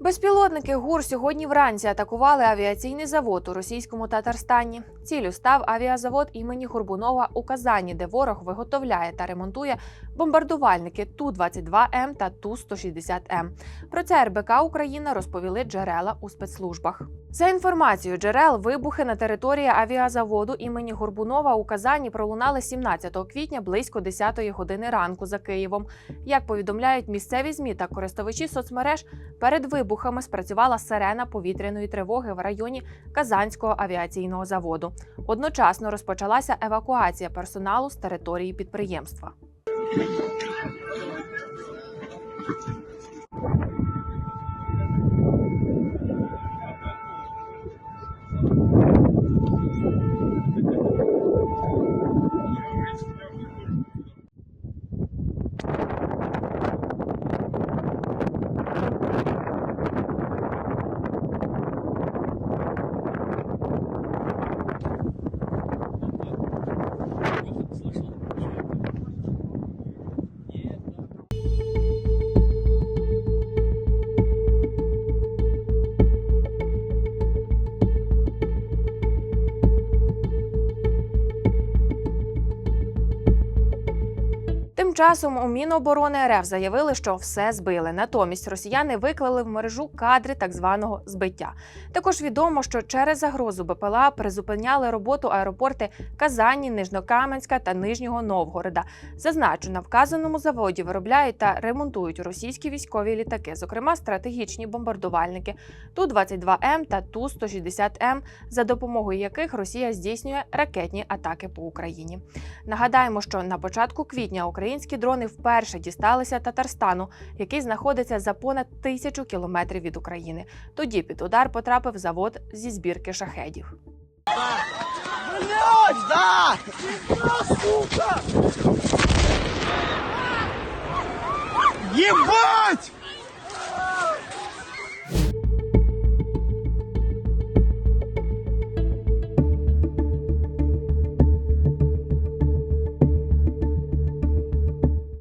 Безпілотники ГУР сьогодні вранці атакували авіаційний завод у російському Татарстані. Ціллю став авіазавод імені Горбунова у Казані, де ворог виготовляє та ремонтує бомбардувальники Ту-22М та Ту-160М. Про це РБК Україна розповіли джерела у спецслужбах. За інформацією джерел, вибухи на території авіазаводу імені Горбунова у Казані пролунали 17 квітня близько 10 години ранку за Києвом. Як повідомляють місцеві змі та користувачі соцмереж, перед вибухами спрацювала сирена повітряної тривоги в районі Казанського авіаційного заводу. Одночасно розпочалася евакуація персоналу з території підприємства. Тим часом у Міноборони РФ заявили, що все збили. Натомість росіяни виклали в мережу кадри так званого збиття. Також відомо, що через загрозу БПЛА призупиняли роботу аеропорти Казані, Нижнокаменська та Нижнього Новгорода. Зазначу, на вказаному заводі виробляють та ремонтують російські військові літаки, зокрема стратегічні бомбардувальники Ту-22М та Ту-160М, за допомогою яких Росія здійснює ракетні атаки по Україні. Нагадаємо, що на початку квітня українські дрони вперше дісталися Татарстану, який знаходиться за понад тисячу кілометрів від України. Тоді під удар потрапив завод зі збірки шахедів. Да! Ебать!